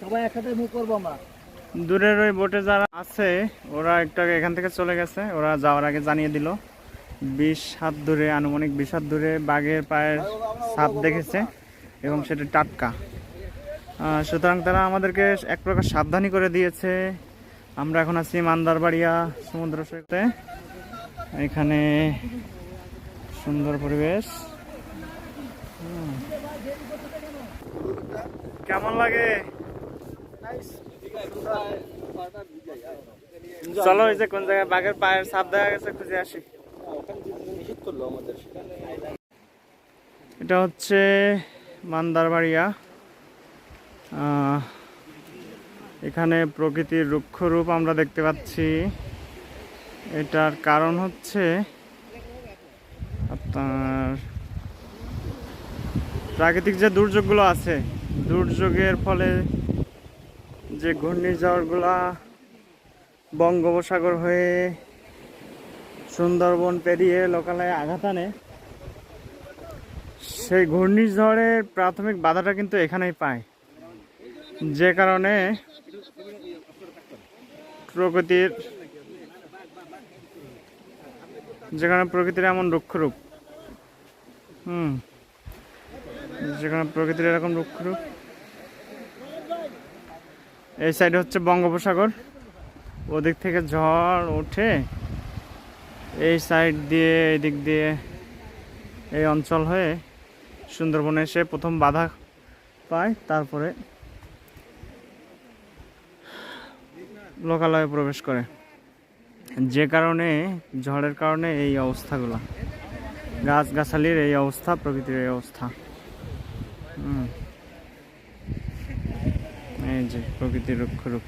সবাই একসাথে মুভ আমরা। দূরের ওই বোটে যারা আছে, ওরা একটু এখান থেকে চলে গেছে। ওরা যাওয়ার আগে জানিয়ে দিল। বিশ হাত দূরে, আনুমানিক বিশ হাত দূরে বাঘের পায়ের ছাপ দেখেছে এবং সেটা টাটকা। সুতরাং তারা আমাদেরকে এক প্রকার সাবধানী করে দিয়েছে। আমরা এখন আছি মান্দারবাড়িয়া সমুদ্র সৈকতে। এখানে সুন্দর পরিবেশ। কেমন লাগে? চলো এই যে কোন জায়গায় বাঘের পায়ের ছাপ দেখা গেছে, খুঁজে আসি। এটা হচ্ছে মান্দারবাড়িয়া। এখানে প্রকৃতির রুক্ষরূপ আমরা দেখতে পাচ্ছি। এটার কারণ হচ্ছে আপনার প্রাকৃতিক যে দুর্যোগগুলো আছে, দুর্যোগের ফলে যে ঘূর্ণিঝড়গুলা বঙ্গোপসাগর হয়ে সুন্দরবন পেরিয়ে লোকালয়ে আঘাত আনে, সেই ঘূর্ণিঝড়ের প্রাথমিক বাধাটা কিন্তু এখানেই পায়। যে কারণে প্রকৃতির যেখানে প্রকৃতির এমন রুক্ষরূপ হুম যেখানে প্রকৃতির এরকম রুক্ষরূপ এই সাইডে হচ্ছে বঙ্গোপসাগর। ওদিক থেকে ঝড় ওঠে। এই সাইড দিয়ে এদিক দিয়ে এই অঞ্চল হয়ে সুন্দরবনে এসে প্রথম বাধা পায়, তারপরে লোকালয়ে প্রবেশ করে। যে কারণে, ঝড়ের কারণে এই অবস্থাগুলো, গাছগাছালির এই অবস্থা, প্রকৃতির এই অবস্থা। হুম। এই যে প্রকৃতির রুক্ষরূপ